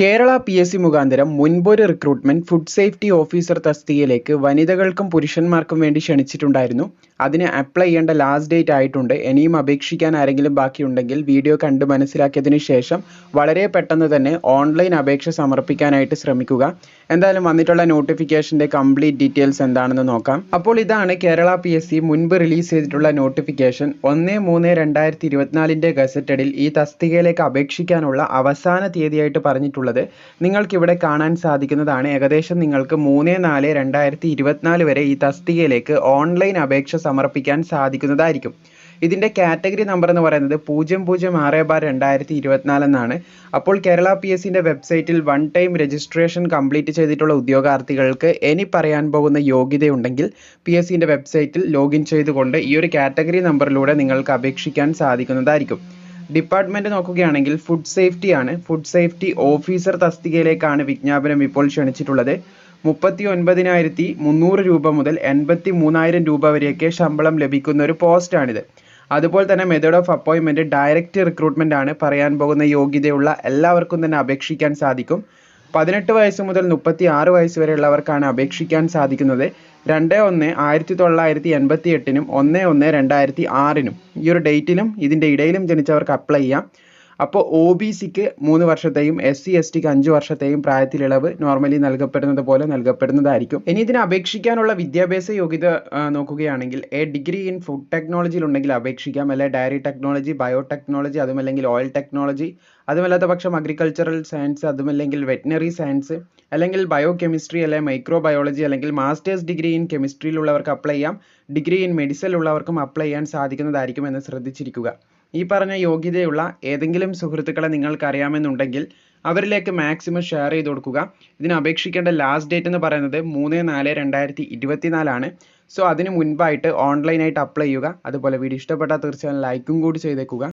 Kerala P S C മുഖാന്തരം മുൻപൊരു recruitment food safety officer തസ്തികയിലേക്ക് വനിതകൾക്കും പുരുഷന്മാർക്കും വേണ്ടി ക്ഷണിച്ചിട്ടുണ്ടായിരുന്നു. അതിന് അപ്ലൈ ചെയ്യേണ്ട ലാസ്റ്റ് ഡേറ്റ് ആയിട്ടുണ്ട്. ഇനിയും അപേക്ഷിക്കാൻ ആരെങ്കിലും ബാക്കിയുണ്ടെങ്കിൽ വീഡിയോ കണ്ട് മനസ്സിലാക്കിയതിന് ശേഷം വളരെ പെട്ടെന്ന് തന്നെ ഓൺലൈൻ അപേക്ഷ സമർപ്പിക്കാനായിട്ട് ശ്രമിക്കുക. എന്തായാലും വന്നിട്ടുള്ള നോട്ടിഫിക്കേഷന്റെ കംപ്ലീറ്റ് ഡീറ്റെയിൽസ് എന്താണെന്ന് നോക്കാം. അപ്പോൾ ഇതാണ് കേരള പി എസ് സി മുൻപ് റിലീസ് ചെയ്തിട്ടുള്ള നോട്ടിഫിക്കേഷൻ. ഒന്ന് മൂന്ന് രണ്ടായിരത്തി ഇരുപത്തിനാലിന്റെ ഗസറ്റഡിൽ ഈ തസ്തികയിലേക്ക് അപേക്ഷിക്കാനുള്ള അവസാന തീയതിയായിട്ട് പറഞ്ഞിട്ടുള്ളത് നിങ്ങൾക്കിവിടെ കാണാൻ സാധിക്കുന്നതാണ് ഏകദേശം നിങ്ങൾക്ക് മൂന്ന് നാല് രണ്ടായിരത്തി ഇരുപത്തിനാല് വരെ ഈ തസ്തികയിലേക്ക് ഓൺലൈൻ അപേക്ഷ സമർപ്പിക്കാൻ സാധിക്കുന്നതായിരിക്കും. ഇതിന്റെ കാറ്റഗറി നമ്പർ എന്ന് പറയുന്നത് പൂജ്യം പൂജ്യം ആറ് ബാർ രണ്ടായിരത്തി ഇരുപത്തിനാല് എന്നാണ്. അപ്പോൾ കേരള പി എസ് സിന്റെ വെബ്സൈറ്റിൽ വൺ ടൈം രജിസ്ട്രേഷൻ കംപ്ലീറ്റ് ചെയ്തിട്ടുള്ള ഉദ്യോഗാർത്ഥികൾക്ക് ഇനി പറയാൻ പോകുന്ന യോഗ്യതയുണ്ടെങ്കിൽ പി എസ് സിന്റെ വെബ്സൈറ്റിൽ ലോഗിൻ ചെയ്തുകൊണ്ട് ഈ ഒരു കാറ്റഗറി നമ്പറിലൂടെ നിങ്ങൾക്ക് അപേക്ഷിക്കാൻ സാധിക്കുന്നതായിരിക്കും. ഡിപ്പാർട്ട്മെന്റ് നോക്കുകയാണെങ്കിൽ ഫുഡ് സേഫ്റ്റി ആണ്. ഫുഡ് സേഫ്റ്റി ഓഫീസർ തസ്തികയിലേക്കാണ് വിജ്ഞാപനം ഇപ്പോൾ ക്ഷണിച്ചിട്ടുള്ളത്. മുപ്പത്തി ഒൻപതിനായിരത്തി മുന്നൂറ് രൂപ മുതൽ എൺപത്തി മൂന്നായിരം രൂപ വരെയൊക്കെ ശമ്പളം ലഭിക്കുന്ന ഒരു പോസ്റ്റാണിത് അതുപോലെ തന്നെ മെത്തേഡ് ഓഫ് അപ്പോയിൻമെന്റ് ഡയറക്റ്റ് റിക്രൂട്ട്മെന്റ് ആണ് പറയാൻ പോകുന്ന യോഗ്യതയുള്ള എല്ലാവർക്കും തന്നെ അപേക്ഷിക്കാൻ സാധിക്കും. പതിനെട്ട് വയസ്സ് മുതൽ മുപ്പത്തി ആറ് വയസ്സ് വരെയുള്ളവർക്കാണ് അപേക്ഷിക്കാൻ സാധിക്കുന്നത്. രണ്ട് ഒന്ന് ആയിരത്തി തൊള്ളായിരത്തി എൺപത്തി എട്ടിനും ഒന്ന് ഒന്ന് രണ്ടായിരത്തി ആറിനും ഈ ഒരു ഡേറ്റിലും ഇതിന്റെ ഇടയിലും ജനിച്ചവർക്ക് അപ്ലൈ ചെയ്യാം. അപ്പോൾ ഒ ബി സിക്ക് മൂന്ന് വർഷത്തെയും എസ് സി എസ് ടിക്ക് അഞ്ച് വർഷത്തെയും പ്രായത്തിലിളവ് നോർമലി നൽകപ്പെടുന്നത് പോലെ നൽകപ്പെടുന്നതായിരിക്കും. ഇനി ഇതിന് അപേക്ഷിക്കാനുള്ള വിദ്യാഭ്യാസ യോഗ്യത നോക്കുകയാണെങ്കിൽ എ ഡിഗ്രി ഇൻ ഫുഡ് ടെക്നോളജിയിൽ ഉണ്ടെങ്കിൽ അപേക്ഷിക്കാം. അല്ലെ ഡയറി ടെക്നോളജി ബയോ ടെക്നോളജി അതുമല്ലെങ്കിൽ ഓയിൽ ടെക്നോളജി അതുമല്ലാത്ത പക്ഷം അഗ്രികൾച്ചറൽ സയൻസ് അതുമല്ലെങ്കിൽ വെറ്റിനറി സയൻസ് അല്ലെങ്കിൽ ബയോ കെമിസ്ട്രി അല്ലെങ്കിൽ മൈക്രോ ബയോളജി അല്ലെങ്കിൽ മാസ്റ്റേഴ്സ് ഡിഗ്രി ഇൻ കെമിസ്ട്രിയിലുള്ളവർക്ക് അപ്ലൈ ചെയ്യാം. ഡിഗ്രി ഇൻ മെഡിസിൻ ഉള്ളവർക്കും അപ്ലൈ ചെയ്യാൻ സാധിക്കുന്നതായിരിക്കും എന്ന് ശ്രദ്ധിച്ചിരിക്കുക. ഈ പറഞ്ഞ യോഗ്യതയുള്ള ഏതെങ്കിലും സുഹൃത്തുക്കളെ നിങ്ങൾക്ക് അറിയാമെന്നുണ്ടെങ്കിൽ അവരിലേക്ക് മാക്സിമം ഷെയർ ചെയ്ത് കൊടുക്കുക. ഇതിന് അപേക്ഷിക്കേണ്ട ലാസ്റ്റ് ഡേറ്റ് എന്ന് പറയുന്നത് മൂന്ന് നാല് രണ്ടായിരത്തി ഇരുപത്തിനാലാണ്. സോ അതിന് മുൻപായിട്ട് ഓൺലൈനായിട്ട് അപ്ലൈ ചെയ്യുക. അതുപോലെ വീഡിയോ ഇഷ്ടപ്പെട്ടാൽ തീർച്ചയായും ലൈക്കും കൂടി ചെയ്തേക്കുക.